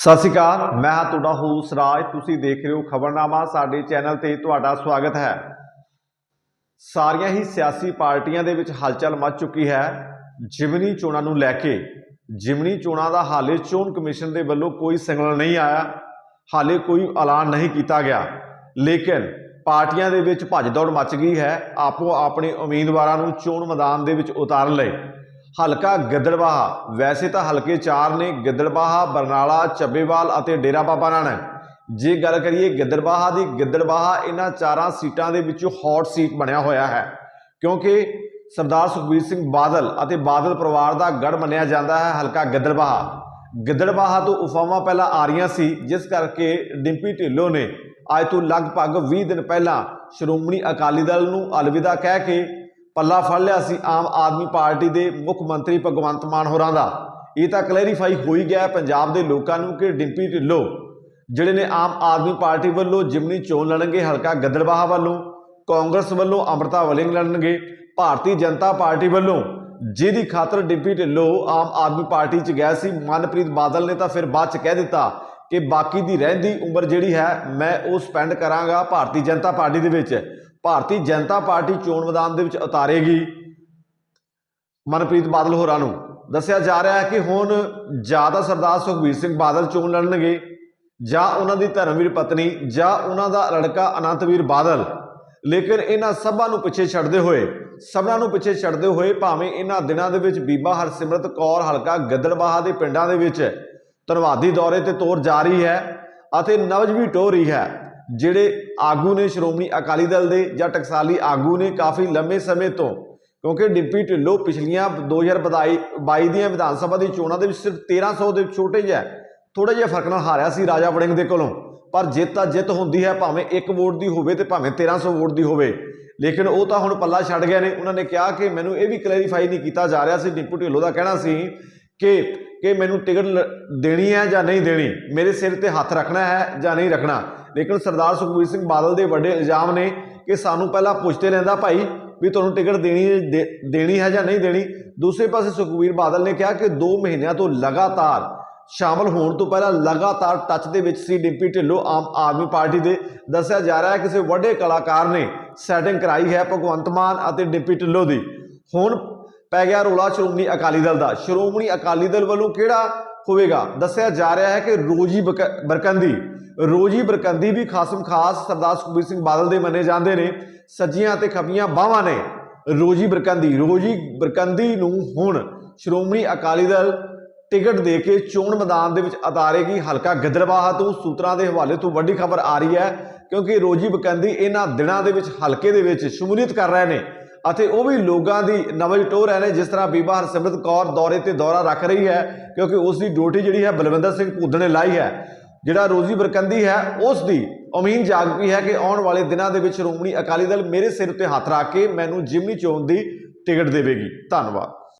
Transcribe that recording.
ਸਤਿ ਸ਼੍ਰੀ ਅਕਾਲ, ਮੈਂ ਹਾਂ ਤੁਹਾਡਾ ਹੋਸਟ ਰਾਜ। ਤੁਸੀਂ ਦੇਖ ਰਹੇ ਹੋ ਖਬਰਨਾਮਾ, ਸਾਡੇ ਚੈਨਲ ਤੇ ਤੁਹਾਡਾ ਸਵਾਗਤ ਹੈ। ਸਾਰੀਆਂ ਹੀ ਸਿਆਸੀ ਪਾਰਟੀਆਂ ਦੇ ਵਿੱਚ ਹਲਚਲ ਮਚ ਚੁੱਕੀ ਹੈ। ਜਿਮਨੀ ਚੋਣਾਂ ਨੂੰ ਲੈ ਕੇ, ਜਿਮਨੀ ਚੋਣਾਂ ਦਾ ਹਾਲੇ ਚੋਣ ਕਮਿਸ਼ਨ ਦੇ ਵੱਲੋਂ ਕੋਈ ਸਿਗਨਲ ਨਹੀਂ ਆਇਆ, ਹਾਲੇ ਕੋਈ ਐਲਾਨ ਨਹੀਂ ਕੀਤਾ ਗਿਆ। ਲੇਕਿਨ ਪਾਰਟੀਆਂ ਦੇ ਵਿੱਚ ਭੱਜ ਦੌੜ ਮਚ ਗਈ ਹੈ। ਆਪੋ ਆਪਣੇ ਉਮੀਦਵਾਰਾਂ ਨੂੰ ਚੋਣ ਮੈਦਾਨ ਦੇ ਵਿੱਚ ਉਤਾਰਨ ਲਈ। ਹਲਕਾ ਗਿੱਦੜਬਾਹਾ। ਵੈਸੇ ਤਾਂ ਹਲਕੇ ਚਾਰ ਨੇ ਗਿੱਦੜਬਾਹਾ, ਬਰਨਾਲਾ ਚੱਬੇਵਾਲ ਅਤੇ ਡੇਰਾ ਬਾਬਾ ਨਾਨਕ। ਜੇ ਗੱਲ ਕਰੀਏ ਗਿੱਦੜਬਾਹਾ ਦੀ, ਗਿੱਦੜਬਾਹਾ ਇਹਨਾਂ ਚਾਰਾਂ ਸੀਟਾਂ ਦੇ ਵਿੱਚੋਂ ਹੌਟ ਸੀਟ ਬਣਿਆ ਹੋਇਆ ਹੈ। ਕਿਉਂਕਿ ਸਰਦਾਰ ਸੁਖਬੀਰ ਸਿੰਘ ਬਾਦਲ ਅਤੇ ਬਾਦਲ ਪਰਿਵਾਰ ਦਾ ਗੜ ਮੰਨਿਆ ਜਾਂਦਾ ਹੈ ਹਲਕਾ ਗਿੱਦੜਬਾਹਾ। ਗਿੱਦੜਬਾਹਾ ਤੋਂ ਉਫਾਵਾਂ ਪਹਿਲਾਂ ਆ ਰਹੀਆਂ ਸੀ, ਜਿਸ ਕਰਕੇ ਡਿੰਪੀ ਢਿੱਲੋਂ ਨੇ ਅੱਜ ਤੋਂ ਲਗਭਗ 20 ਦਿਨ ਪਹਿਲਾਂ ਸ਼੍ਰੋਮਣੀ ਅਕਾਲੀ ਦਲ ਨੂੰ ਅਲਵਿਦਾ ਕਹਿ ਕੇ ਪੱਲਾ ਫੜ ਲਿਆ ਸੀ ਆਮ ਆਦਮੀ ਪਾਰਟੀ ਦੇ ਮੁੱਖ ਮੰਤਰੀ ਭਗਵੰਤ ਮਾਨ ਹੋਰਾਂ ਦਾ। ਇਹ ਤਾਂ ਕਲੈਰੀਫਾਈ ਹੋ ਹੀ ਗਿਆ ਪੰਜਾਬ ਦੇ ਲੋਕਾਂ ਨੂੰ ਕਿ ਡਿੰਪੀ ਢਿੱਲੋਂ, ਜਿਹੜੇ ਨੇ ਆਮ ਆਦਮੀ ਪਾਰਟੀ ਵੱਲੋਂ ਜਿਮਨੀ ਚੋਣ ਲੜਨਗੇ, ਹਲਕਾ ਗੱਦੜਬਾਹਾ ਵੱਲੋਂ, ਕਾਂਗਰਸ ਵੱਲੋਂ ਅੰਮ੍ਰਿਤਾ ਵਲਿੰਗ ਲੜਨਗੇ, ਭਾਰਤੀ ਜਨਤਾ ਪਾਰਟੀ ਵੱਲੋਂ, ਜਿਹਦੀ ਖਾਤਰ ਡਿੰਪੀ ਢਿੱਲੋਂ ਆਮ ਆਦਮੀ ਪਾਰਟੀ 'ਚ ਗਿਆ ਸੀ। ਮਨਪ੍ਰੀਤ ਬਾਦਲ ਨੇ ਤਾਂ ਫਿਰ ਬਾਅਦ 'ਚ ਕਹਿ ਦਿੱਤਾ ਕਿ ਬਾਕੀ ਦੀ ਰਹਿੰਦੀ ਉਮਰ ਜਿਹੜੀ ਹੈ, ਮੈਂ ਉਹ ਸਪੈਂਡ ਕਰਾਂਗਾ ਭਾਰਤੀ ਜਨਤਾ ਪਾਰਟੀ ਦੇ ਵਿੱਚ। ਭਾਰਤੀ ਜਨਤਾ ਪਾਰਟੀ ਚੋਣ ਮੈਦਾਨ ਦੇ ਵਿੱਚ ਉਤਾਰੇਗੀ ਮਨਪ੍ਰੀਤ ਬਾਦਲ ਹੋਰਾਂ ਨੂੰ। ਦੱਸਿਆ ਜਾ ਰਿਹਾ ਹੈ ਕਿ ਹੁਣ ਜ਼ਿਆਦਾ ਸਰਦਾਰ ਸੁਖਬੀਰ ਸਿੰਘ ਬਾਦਲ ਚੋਣ ਲੜਨਗੇ ਜਾਂ ਉਹਨਾਂ ਦੀ ਧਰਮਵੀਰ ਪਤਨੀ ਜਾਂ ਉਹਨਾਂ ਦਾ ਲੜਕਾ ਅਨੰਤਵੀਰ ਬਾਦਲ। ਲੇਕਿਨ ਇਹਨਾਂ ਸਭਾਂ ਨੂੰ ਪਿੱਛੇ ਛੱਡਦੇ ਹੋਏ ਸਭਨਾਂ ਨੂੰ ਪਿੱਛੇ ਛੱਡਦੇ ਹੋਏ ਭਾਵੇਂ ਇਹਨਾਂ ਦਿਨਾਂ ਦੇ ਵਿੱਚ ਬੀਬਾ ਹਰਸਿਮਰਤ ਕੌਰ ਹਲਕਾ ਗਿੱਦੜਬਾਹਾ ਦੇ ਪਿੰਡਾਂ ਦੇ ਵਿੱਚ ਧੰਨਵਾਦੀ ਦੌਰੇ ਤੇ ਤੋਰ ਜਾ ਰਹੀ ਹੈ ਅਤੇ ਨਵਜ ਵੀ ਟੋ ਰਹੀ ਹੈ। ਜਿਹੜੇ ਆਗੂ ਨੇ ਸ਼੍ਰੋਮਣੀ ਅਕਾਲੀ ਦਲ ਦੇ ਜਾਂ ਟਕਸਾਲੀ ਆਗੂ ਨੇ ਕਾਫੀ ਲੰਮੇ ਸਮੇਂ ਤੋਂ, ਕਿਉਂਕਿ ਡਿੰਪੀ ਢਿੱਲੋਂ ਪਿਛਲੀਆਂ 2022 ਦੀਆਂ ਵਿਧਾਨ ਸਭਾ ਦੀ ਚੋਣਾਂ ਦੇ ਵਿੱਚ ਸਿਰਫ 1300 ਦੇ ਛੋਟੇ ਜਿਹਾ ਥੋੜਾ ਜਿਹਾ ਫ਼ਰਕ ਨਾਲ ਹਾਰਿਆ ਸੀ ਰਾਜਾ ਵੜਿੰਗ ਦੇ ਕੋਲੋਂ। ਪਰ ਜਿੱਤ ਤਾਂ ਜਿੱਤ ਹੁੰਦੀ ਹੈ, ਭਾਵੇਂ ਇੱਕ ਵੋਟ ਦੀ ਹੋਵੇ ਤੇ ਭਾਵੇਂ 1300 ਵੋਟ ਦੀ ਹੋਵੇ। ਲੇਕਿਨ ਉਹ ਤਾਂ ਹੁਣ ਪੱਲਾ ਛੱਡ ਗਏ ਨੇ। ਉਹਨਾਂ ਨੇ ਕਿਹਾ ਕਿ ਮੈਨੂੰ ਇਹ ਵੀ ਕਲੈਰੀਫਾਈ ਨਹੀਂ ਕੀਤਾ ਜਾ ਰਿਹਾ ਸੀ ਡਿੰਪੂ ਢਿੱਲੋਂ ਦਾ ਕਹਿਣਾ ਸੀ ਕਿ ਕਿ ਮੈਨੂੰ ਟਿਕਟ ਲ- ਦੇਣੀ ਹੈ ਜਾਂ ਨਹੀਂ ਦੇਣੀ? ਮੇਰੇ ਸਿਰ ਤੇ ਹੱਥ ਰੱਖਣਾ ਹੈ ਜਾਂ ਨਹੀਂ ਰੱਖਣਾ? ਲੇਕਿਨ ਸਰਦਾਰ ਸੁਖਬੀਰ ਸਿੰਘ ਬਾਦਲ ਦੇ ਵੱਡੇ ਇਲਜ਼ਾਮ ਨੇ ਕਿ ਸਾਨੂੰ ਪਹਿਲਾਂ ਪੁੱਛਦੇ ਲੈਂਦਾ ਭਾਈ ਵੀ ਤੁਹਾਨੂੰ ਟਿਕਟ ਦੇਣੀ, ਦੇ- ਦੇਣੀ ਹੈ ਜਾਂ ਨਹੀਂ ਦੇਣੀ। ਦੂਸਰੇ ਪਾਸੇ ਸੁਖਬੀਰ ਬਾਦਲ ਨੇ ਕਿਹਾ ਕਿ 2 ਮਹੀਨਿਆਂ ਤੋਂ ਲਗਾਤਾਰ ਸ਼ਾਮਲ ਹੋਣ ਤੋਂ ਪਹਿਲਾਂ ਲਗਾਤਾਰ ਟੱਚ ਦੇ ਵਿੱਚ ਸੀ ਡਿੰਪੀ ਢਿੱਲੋਂ, ਆਮ ਆਦਮੀ ਪਾਰਟੀ ਦੇ। ਦੱਸਿਆ ਜਾ ਰਿਹਾ ਹੈ ਕਿਸੇ ਵੱਡੇ ਕਲਾਕਾਰ ਨੇ ਸੈਟਿੰਗ ਕਰਾਈ ਹੈ ਭਗਵੰਤ ਮਾਨ ਅਤੇ ਡਿੰਪੀ ਢਿੱਲੋਂ ਦੀ। ਹੁਣ ਪੈ ਗਿਆ ਰੋਲਾ ਸ਼੍ਰੋਮਣੀ ਅਕਾਲੀ ਦਲ ਦਾ। ਸ਼੍ਰੋਮਣੀ ਅਕਾਲੀ ਦਲ ਵੱਲੋਂ ਕਿਹੜਾ ਹੋਵੇਗਾ? ਦੱਸਿਆ ਜਾ ਰਿਹਾ ਹੈ ਕਿ ਰੋਜੀ ਬਕ- ਬਰਕੰਦੀ ਰੋਜੀ ਬਰਕੰਦੀ ਵੀ ਖਾਸਮ ਖਾਸ ਸਰਦਾਰ ਸੁਖਬੀਰ ਸਿੰਘ ਬਾਦਲ ਦੇ ਮੰਨੇ ਜਾਂਦੇ ਨੇ। ਸੱਜੀਆਂ ਅਤੇ ਖੱਬੀਆਂ ਬਾਹਾਂ ਨੇ। ਰੋਜੀ ਬਰਕੰਦੀ ਰੋਜੀ ਬਰਕੰਦੀ ਨੂੰ ਹੁਣ ਸ਼੍ਰੋਮਣੀ ਅਕਾਲੀ ਦਲ ਟਿਕਟ ਦੇ ਕੇ ਚੋਣ ਮੈਦਾਨ ਦੇ ਵਿੱਚ ਉਤਾਰੇਗੀ ਹਲਕਾ ਗਿੱਦੜਬਾਹਾ ਤੋਂ। ਸੂਤਰਾਂ ਦੇ ਹਵਾਲੇ ਤੋਂ ਵੱਡੀ ਖਬਰ ਆ ਰਹੀ ਹੈ ਕਿਉਂਕਿ ਰੋਜੀ ਬਕੰਦੀ ਇਹਨਾਂ ਦਿਨਾਂ ਦੇ ਵਿੱਚ ਹਲਕੇ ਦੇ ਵਿੱਚ ਸ਼ਮੂਲੀਅਤ ਕਰ ਰਹੇ ਨੇ ਅਤੇ ਉਹ ਵੀ ਲੋਕਾਂ ਦੀ ਨਵਜ ਟੋ ਰਹੇ ਨੇ, ਜਿਸ ਤਰ੍ਹਾਂ ਬੀਬਾ ਹਰਸਿਮਰਤ ਕੌਰ ਦੌਰੇ ਤੇ ਦੌਰਾ ਰੱਖ ਰਹੀ ਹੈ ਕਿਉਂਕਿ ਉਸ ਦੀ ਡਿਊਟੀ ਜਿਹੜੀ ਹੈ ਬਲਵਿੰਦਰ ਸਿੰਘ ਭੁੱਦੜ ਨੇ ਲਾਈ ਹੈ। ਜਿਹੜਾ ਰੋਜੀ ਬਰਕੰਦੀ ਹੈ ਉਸ ਦੀ ਉਮੀਦ ਜਾਗ ਪਈ ਹੈ ਕਿ ਆਉਣ ਵਾਲੇ ਦਿਨਾਂ ਦੇ ਵਿੱਚ ਸ਼੍ਰੋਮਣੀ ਅਕਾਲੀ ਦਲ ਮੇਰੇ ਸਿਰ ਉੱਤੇ ਹੱਥ ਰੱਖ ਕੇ ਮੈਨੂੰ ਜਿਮਨੀ ਚੋਣ ਦੀ ਟਿਕਟ ਦੇਵੇਗੀ। ਧੰਨਵਾਦ।